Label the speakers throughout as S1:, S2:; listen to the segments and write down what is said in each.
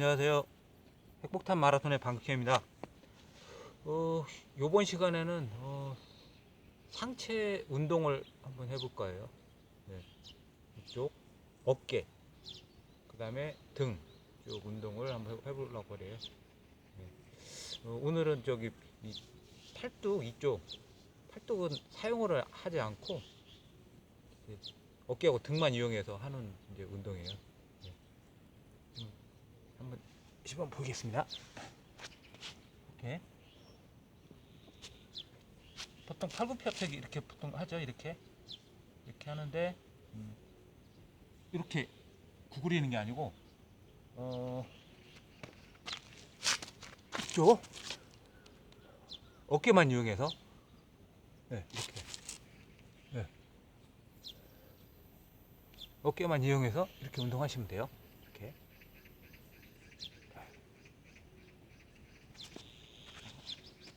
S1: 안녕하세요. 핵폭탄 마라톤의 방금입니다. 어, 요번 시간에는 어, 상체 운동을 한번 해볼 거예요. 네. 이쪽 어깨, 그 다음에 등 쪽 운동을 한번 해- 해보려고 그래요. 네. 어, 오늘은 저기 이 팔뚝 이쪽 팔뚝은 사용을 하지 않고 어깨하고 등만 이용해서 하는 이제 운동이에요. 한번 시범 보이겠습니다. 이렇게 보통 팔굽혀펴기 이렇게 보통 하죠. 이렇게 이렇게 하는데 음, 이렇게 구부리는 게 아니고 어 이쪽 어깨만 이용해서 네, 이렇게 네. 어깨만 이용해서 이렇게 운동하시면 돼요. 이렇게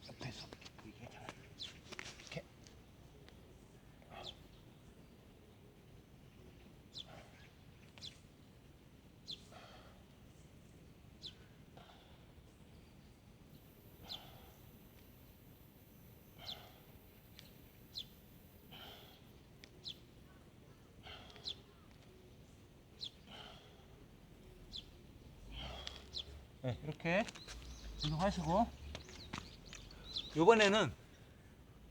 S1: 옆에서 보이게 잘 이렇게 네, 이렇게 운동하시고 요번에는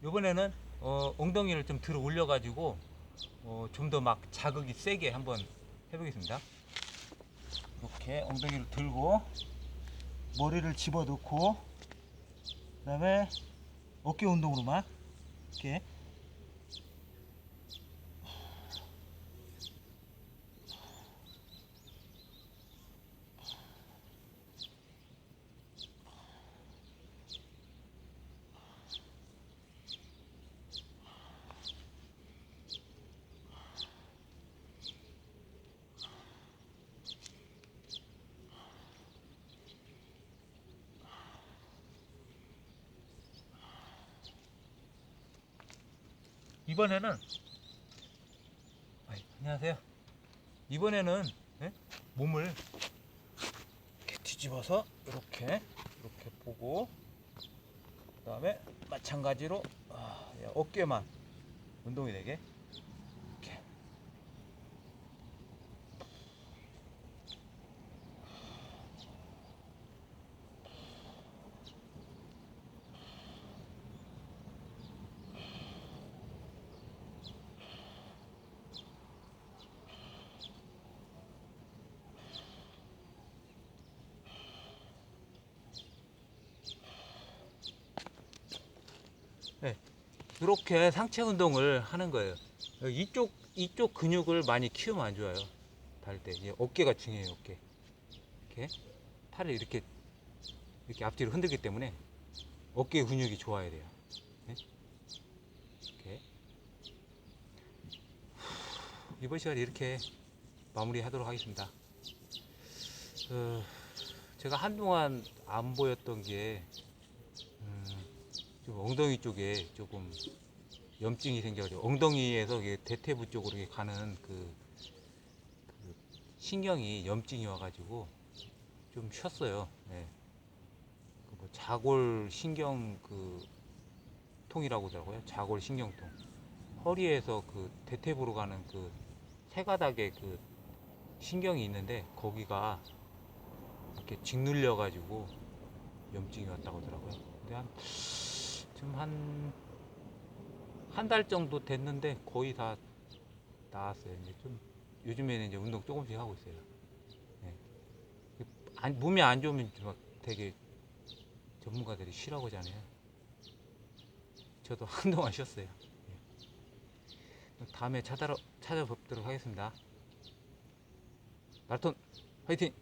S1: 요번에는 어, 엉덩이를 좀 들어 올려 가지고 어, 좀 더 막 자극이 세게 한번 해보겠습니다. 이렇게 엉덩이를 들고 머리를 집어넣고 그 다음에 어깨 운동으로만 이렇게 이번에는 아이, 안녕하세요. 이번에는 예? 몸을 이렇게 뒤집어서 이렇게 이렇게 보고 그다음에 마찬가지로 아, 예, 어깨만 운동이 되게 이렇게 상체 운동을 하는 거예요. 이쪽 이쪽 근육을 많이 키우면 안 좋아요. 달 때. 어깨가 중요해요. 어깨. 이렇게 팔을 이렇게 이렇게 앞뒤로 흔들기 때문에 어깨 근육이 좋아야 돼요. 네? 이렇게 이번 시간에 이렇게 마무리하도록 하겠습니다. 어, 제가 한동안 안 보였던 게 음, 좀 엉덩이 쪽에 조금 염증이 생겨가지고 엉덩이에서 대퇴부 쪽으로 가는 그, 그 신경이 염증이 와가지고 좀 쉬었어요. 네. 그뭐 자골 신경 그 통이라고 하더라고요. 자골 신경통. 허리에서 그 대퇴부로 가는 그 세 가닥의 그 신경이 있는데 거기가 이렇게 짓눌려 가지고 염증이 왔다고 하더라고요. 근데 한 지금 한 한 달 정도 됐는데 거의 다 나았어요. 이제 좀 요즘에는 이제 운동 조금씩 하고 있어요. 네. 안- 몸이 안 좋으면 막 되게 전문가들이 쉬라고 하잖아요. 저도 한동안 쉬었어요. 네. 다음에 찾아러, 찾아뵙도록 하겠습니다. 마라톤 화이팅!